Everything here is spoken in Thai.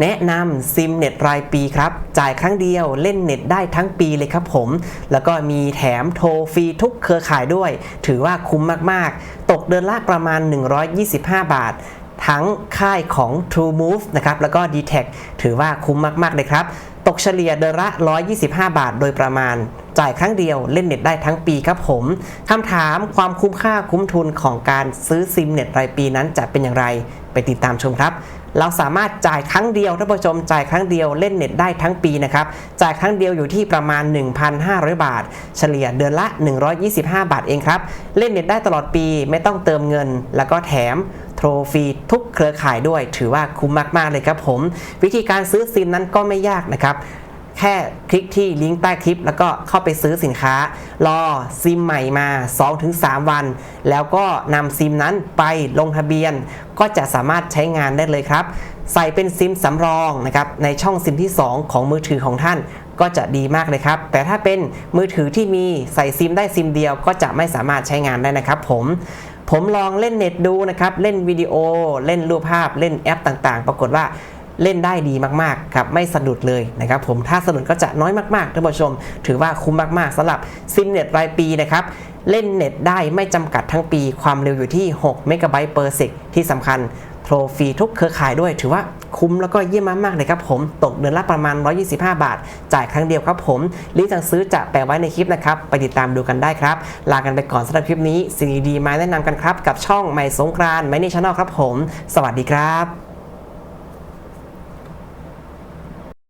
แนะนำซิมเน็ตรายปีครับ จ่ายครั้งเดียวเล่นเน็ตได้ทั้งปีเลยครับผม แล้วก็มีแถมโทรฟรีทุกเครือข่ายด้วย ถือว่าคุ้มมากๆ ตกเดือนละประมาณ 125 บาททั้งค่ายของ True Move นะครับ แล้วก็ d t แทถือว่าคุ้มมาก ๆ เลยครับ ตกเฉลี่ยเดือนละ 125 บาทโดยประมาณ จ่ายครั้งเดียวเล่นเน็ตได้ทั้งปีครับผมคำถามความคุ้มค่าคุ้มทุนของการซื้อซิมเน็ตรายปีนั้นจะเป็นอย่างไรไปติดตามชมครับเราสามารถจ่ายครั้งเดียวท่านผู้ชมจ่ายครั้งเดียวเล่นเน็ตได้ทั้งปีนะครับจ่ายครั้งเดียวอยู่ที่ประมาณ 1,500 บาท เฉลี่ยเดือนละ 125 บาทเองครับ เล่นเน็ตได้ตลอดปีไม่ต้องเติมเงิน แล้วก็แถมโทรฟรีทุกเครือข่ายด้วย ถือว่าคุ้มมากๆเลยครับผม วิธีการซื้อซิมนั้นก็ไม่ยากนะครับ แค่คลิกที่ลิงก์ใต้คลิป แล้วก็เข้าไปซื้อสินค้า รอซิมใหม่มา 2-3 วัน แล้วก็นำซิมนั้นไปลงทะเบียน ก็จะสามารถใช้งานได้เลยครับ ใส่เป็นซิมสำรองนะครับในช่องซิมที่ 2 ของมือถือของท่านก็จะดีมากเลยครับ แต่ถ้าเป็นมือถือที่มีใส่ซิมได้ซิมเดียวก็จะไม่สามารถใช้งานได้นะครับผมผมลองเล่นเน็ตดูนะครับ เล่นวิดีโอ เล่นรูปภาพ เล่นแอปต่างๆ ปรากฏว่า เล่นได้ดีมากๆครับไม่สะดุดเลยนะครับผมถ้าสะดุดก็จะน้อยมากๆท่านผู้ชม ถือว่าคุ้มมากๆสำหรับซิมเน็ตรายปีนะครับเล่นเน็ตได้ไม่จำกัดทั้งปี ความเร็วอยู่ที่6เมกะไบต์เปอร์เซกที่สำคัญโทรฟรีทุกเครือข่ายด้วย ถือว่าคุ้มแล้วก็เยี่ยมมากๆเลยครับผมตกเดือนละประมาณ 125 บาท จ่ายครั้งเดียวครับผมลิงก์สั่งซื้อจะแปะไว้ในคลิปนะครับ ไปติดตามดูกันได้ครับ ลากันไปก่อนสำหรับคลิปนี้สิ่งดีๆมาแนะนำกันครับ กับช่องใหม่สงกรานไม่ในช n แนลครับผม สวัสดีครับ